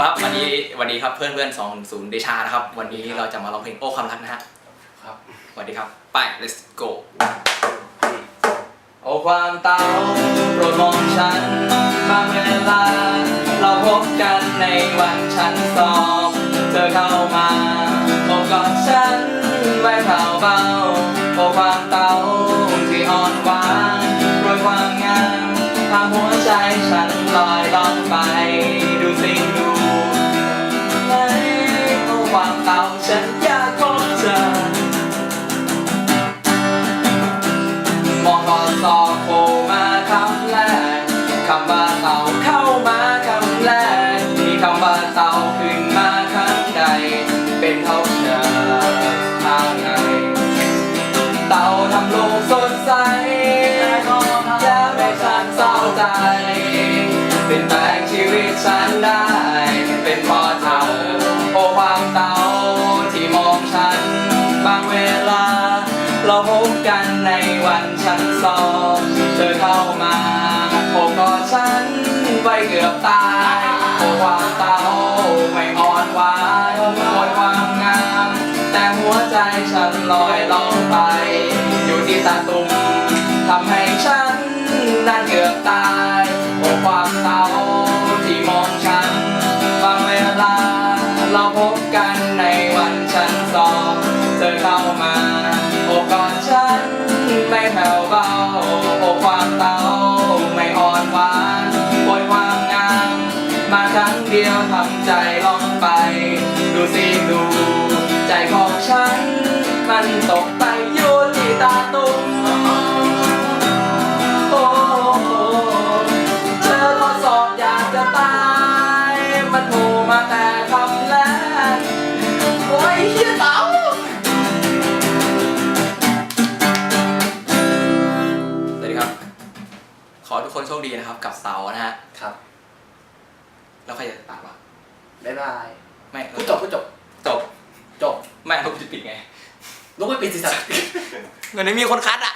ครับวันนี้วันนี้ครับเพื่อนเพื่อนสองศูนย์เดชานะครับ วันนี้เราจะมาร้องเพลงโอ้คำรักนะฮะครับสวัสดีครับ ไป let's go โอ้ความเตาโปรดมองฉันบางเวลา เราพบกันในวันฉันสอบเธอเข้ามาโอบกอดฉันไว้เบาเบาโอ้ความเตาที่อ่อนหวาน ฉันได้เป็นพราะเธอโอ้ความเตาที่มองฉัน บางเวลา เราพบกันในวันฉันสอบเธอเข้ามาโอบกอดฉันไว้เกือบตายโอ้ความเตาไม่อ่อนหวานโอยความงาม แต่หัวใจฉันลอยล่องไป อยู่ที่ตาตุ่มทำให้ฉันนั้นเกือบตาย ธอเข้ามาโอบกอดฉันไม่แผ่วเบาโอบความเตาไม่อ่อนหวานโอยความงาม มาครั้งเดียวทำใจลองไป ดูสิดู ใจของฉันมันตกไป อให้ทุกคนโชคดีนะครับ กับเต๋านะฮะครับแล้วใครจะตัดวะบ๊ายบายไม่พูดจบพูดจบจบจบไม่เขาจะปิดไงลูกไม่ปิดสิสัตว์เงินไม่มีคนคัดอะ